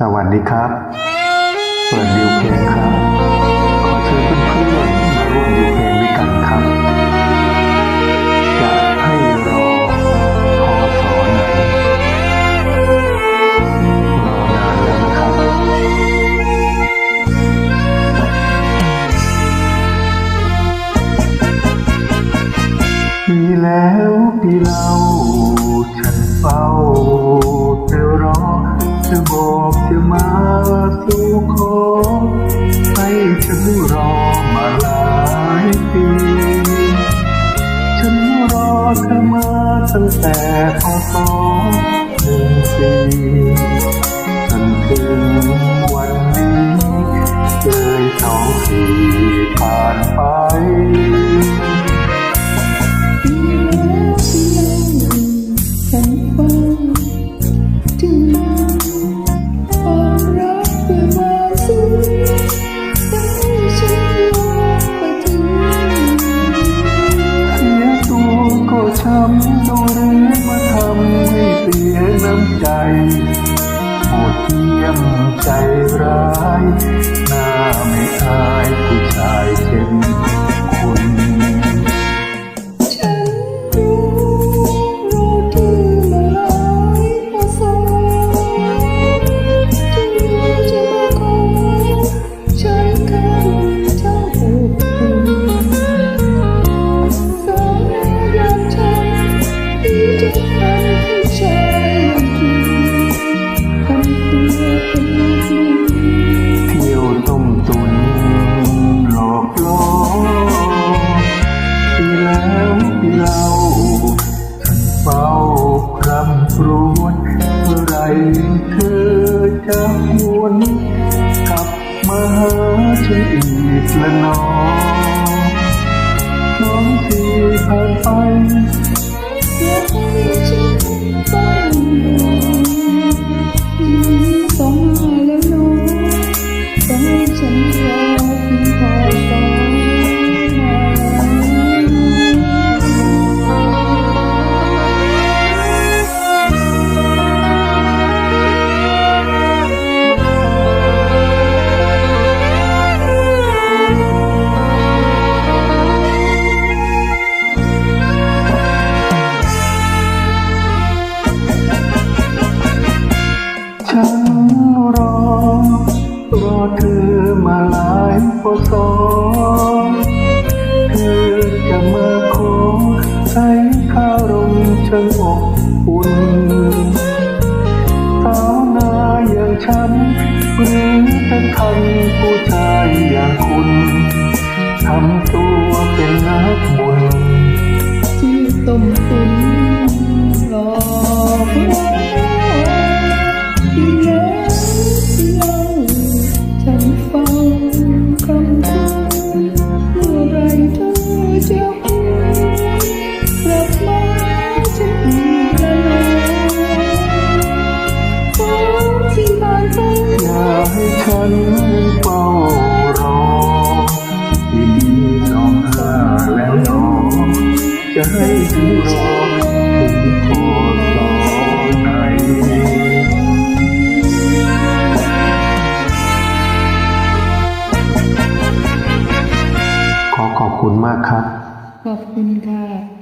สวัสดีครับ เปิดดิวเพลงครับ ขอเชิญเพื่อนๆมาร่วมดิวเพลงด้วยกันครับ จะให้รอพอสอไหนรอนานแล้วนะครับ ปีแล้วปีเล่า เธอบอกจะมาสู่ขอให้ฉันรอมาหลายปีฉันรอเธอมาตั้งแต่พรอำตัวเรียกมาทำให้เสียน้ำใจโหดเยี่ยมใจร้าย หน้าไม่อายผู้ชายเช่น เล่านเฝ้าคำครวญเมื่อไรเธอจะหวนกลับมาหาฉันอีกละหนอน้องที่ผ่านไป รอ รอเธอมาหลายปศเธอจะมาขอให้ข้ารมชงอบอุ่นสาวนาอย่างฉันหรือจะทันผู้ชายอย่างคุณทำตัว จะให้รอขอขอบคุณมากครับ ขอบคุณค่ะ